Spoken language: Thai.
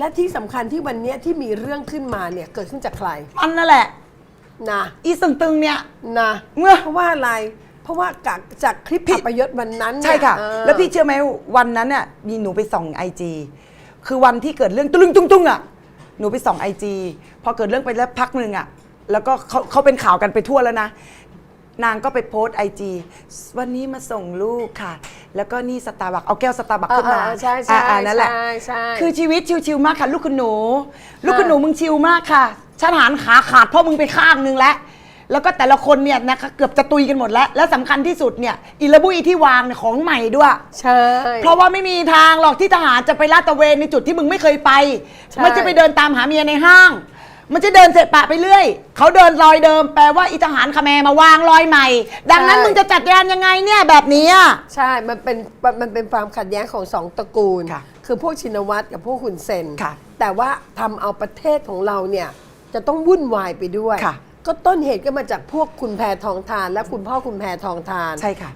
และที่สำคัญที่วันเนี้ยที่มีเรื่องขึ้นมาเนี่ยเกิดขึ้นจากใครมันนั่นแหละ นะอีสึงตึงเนี่ย นะเมื่อ เพราะว่าอะไร เพราะว่าจากจากคลิปพี่ อัปยศวันนั้นเนี่ยใช่ค่ะ เออแล้วพี่เชื่อไหมวันนั้นน่ะมีหนูไปส่องไอจีคือวันที่เกิดเรื่องตุ้งตุ้งตุ้งอะหนูไปส่องไอจีพอเกิดเรื่องไปแล้วพักหนึ่งอะแล้วก็เขาเขาเป็นข่าวกันไปทั่วแล้วนะ นางก็ไปโพสไอจีวันนี้มาส่งลูกค่ะ แล้วก็นี่สตาร์บัคเอาแก้วสตาร์บัคขึ้นมาเออเออใช่ใช่อ่าๆนั่นแหละใช่ใช่ คือชีวิตชิวๆมากค่ะ ลูกคุณหนู ลูกคุณหนูมึงชิวมากค่ะฉันหานขาขาดเพราะมึงไปข้างนึงแล้วแล้วก็แต่ละคนเนี่ยนะคะเกือบจะตุยกันหมดแล้ว และสำคัญที่สุดเนี่ยอิระบุยที่วางเนี่ยของใหม่ด้วย ใช่ เพราะว่าไม่มีทางหรอกที่ทหารจะไปลาดตระเวนในจุดที่มึงไม่เคยไป ใช่มันจะไปเดินตามหาเมียในห้าง มันจะเดินเสะปะไปเรื่อยเขาเดินรอยเดิม แปลว่าอีทหารคาแมร์มาวางรอยใหม่ ดังนั้นมึงจะจัดการยังไงเนี่ยแบบนี้อะ ใช่ มันเป็น มันเป็นความขัดแย้งของสองตระกูลค่ะคือพวกชินวัตรกับพวกหุนเซนค่ะแต่ว่าทำเอาประเทศของเราเนี่ยจะต้องวุ่นวายไปด้วย ค่ะ ก็ต้นเหตุก็มาจากพวกคุณแพทองทาน และคุณพ่อคุณแพทองทาน ใช่ค่ะ